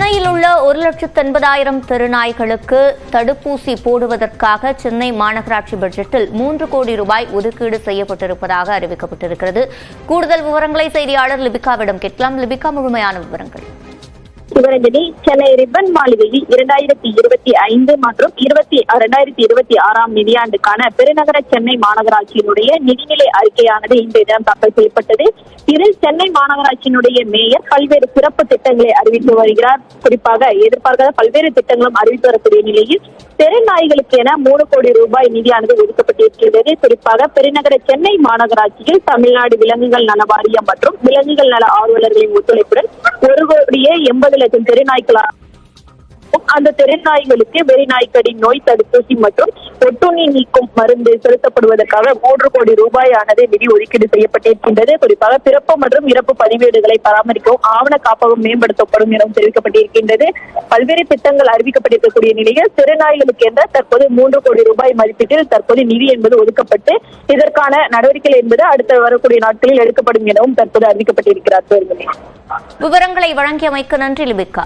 லட்சத்து எண்பதாயிரம் தெருநாய்களுக்கு தடுப்பூசி போடுவதற்காக சென்னை மாநகராட்சி பட்ஜெட்டில் மூன்று கோடி ரூபாய் ஒதுக்கீடு செய்யப்பட்டிருப்பதாக அறிவிக்கப்பட்டிருக்கிறது. கூடுதல் விவரங்களை செய்தியாளர் லிபிகாவிடம் கேட்கலாம். லிபிகா முழுமையான விவரங்கள். சிவரஞ்சனி சென்னை ரிப்பன் மாளிகையில் இரண்டாயிரத்தி இருபத்தி ஐந்து மற்றும் இருபத்தி இரண்டாயிரத்தி இருபத்தி ஆறாம் நிதியாண்டுக்கான பெருநகர சென்னை மாநகராட்சியினுடைய நிதிநிலை அறிக்கையானது இன்றைய தினம் தாக்கல் செய்யப்பட்டது. இதில் சென்னை மாநகராட்சியினுடைய மேயர் பல்வேறு சிறப்பு திட்டங்களை அறிவித்து வருகிறார். குறிப்பாக எதிர்பார்க்காத பல்வேறு திட்டங்களும் அறிவித்து வரக்கூடிய நிலையில் தெருநாய்களுக்கு என மூணு கோடி ரூபாய் நிதியானது ஒதுக்கப்பட்டிருக்கிறது குறிப்பாக பெருநகர சென்னை மாநகராட்சியில் தமிழ்நாடு விலங்குகள் நல வாரியம் மற்றும் விலங்குகள் நல ஆர்வலர்களின் ஒத்துழைப்புடன் ஒரு கோடியே எண்பது லட்சம் தெருநாய்களாக அந்த தெருநாய்களுக்கு வெறிநாய்க்கடி நோய் தடுப்பூசி மற்றும் ஒட்டுண்ணி நீக்கும் மருந்து செலுத்தப்படுவதற்காக மூன்று கோடி ரூபாயானது நிதி ஒதுக்கீடு செய்யப்பட்டிருக்கின்றது. குறிப்பாக பிறப்பு மற்றும் இறப்பு பதிவேடுகளை பராமரிக்கவும் ஆவண காப்பகம் மேம்படுத்தப்படும் எனவும் தெரிவிக்கப்பட்டிருக்கின்றது. பல்வேறு திட்டங்கள் அறிவிக்கப்பட்டிருக்கக்கூடிய நிலையில் தெருநாய்களுக்கு என்ற தற்போது மூன்று கோடி ரூபாய் மதிப்பீட்டில் தற்போது நிதி என்பது ஒதுக்கப்பட்டு இதற்கான நடவடிக்கைகள் என்பது அடுத்த வரக்கூடிய நாட்களில் எடுக்கப்படும் எனவும் தற்போது அறிவிக்கப்பட்டிருக்கிறார். விவரங்களை வழங்கியமைக்கு நன்றி லிபிகா.